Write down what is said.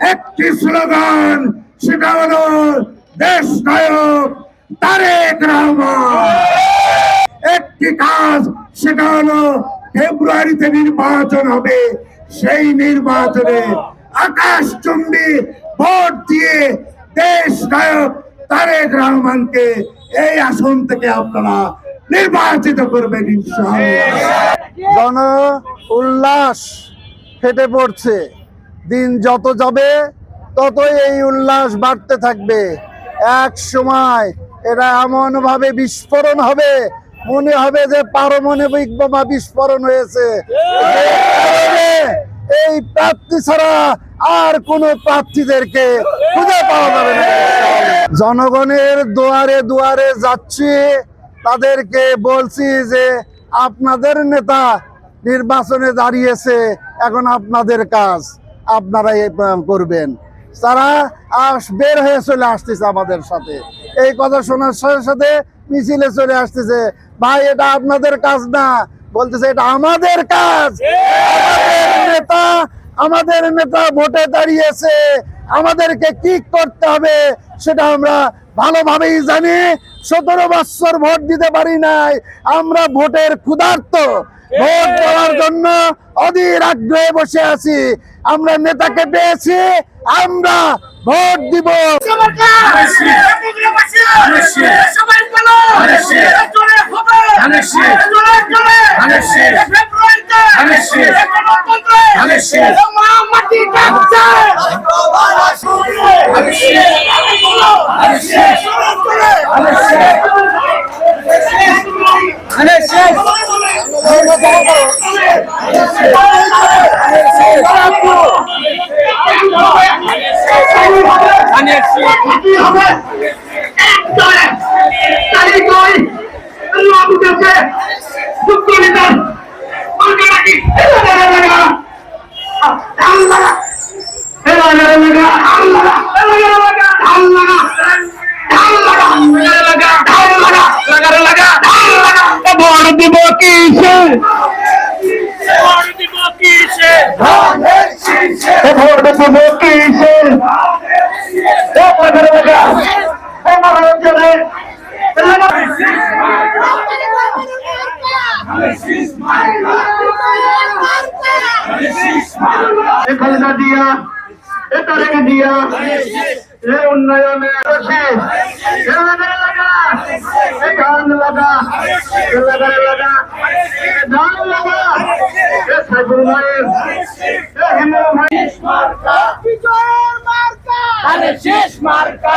একটি স্লোগান সেটা হলো দেশ নায়ক তারেক একটি কাজ সেটা হলো ফেব্রুয়ারিতে নির্বাচন হবে, সেই নির্বাচনে আকাশ চুম্বি ভোট দিয়ে দেশ নায়ক তারেক রহমানকে এই আসন থেকে আপনারা নির্বাচিত করবেন জন উল্লাস ফেটে পড়ছে। দিন যত যাবে, ততই এই উল্লাস বাড়তে থাকবে। এক সময় এটা এমন ভাবে বিস্ফোরণ হবে, মনে হবে যে পারমাণবিক বোমা বিস্ফোরণ হয়েছে। এই প্রার্থী ছাড়া আর কোন প্রার্থীদেরকে খুঁজে পাওয়া যাবে না। জনগণের দুয়ারে দুয়ারে যাচ্ছি, তাদেরকে বলছি যে আপনাদের নেতা নির্বাচনে দাঁড়িয়েছে, এখন আপনাদের কাজ। আপনারা করবেন। তারা বের হয়ে চলে আসতেছে আমাদের সাথে। এই কথা শোনার সাথে সাথে মিছিলে চলে আসতেছে। ভাই এটা আপনাদের কাজ না। বলতেছে এটা আমাদের কাজ। নেতা আমাদের নেতা ভোটে দাঁড়িয়েছে। আমাদেরকে কি করতে হবে সেটা আমরা ভালোভাবেই জানি। সতেরো বছর ভোট দিতে পারি নাই। আমরা ভোটের ক্ষুধার্ত। ভোট দেওয়ার জন্য অধীর আগ্রহে বসে আছি। আমরা নেতাকে পেয়েছি আমরা ভোট দিব। ভোট কিসে? ভোট দিব কিসে? খালেদা দিয়া এ তারেক দিয়া এ উন্নয়নে এ লাগারে লাগা। এ গান লাগা। লাগারে লাগা। এ লাগা। এ সাইবুল ভাইয়ের এ হিমু ভাই শেষ মার্কা।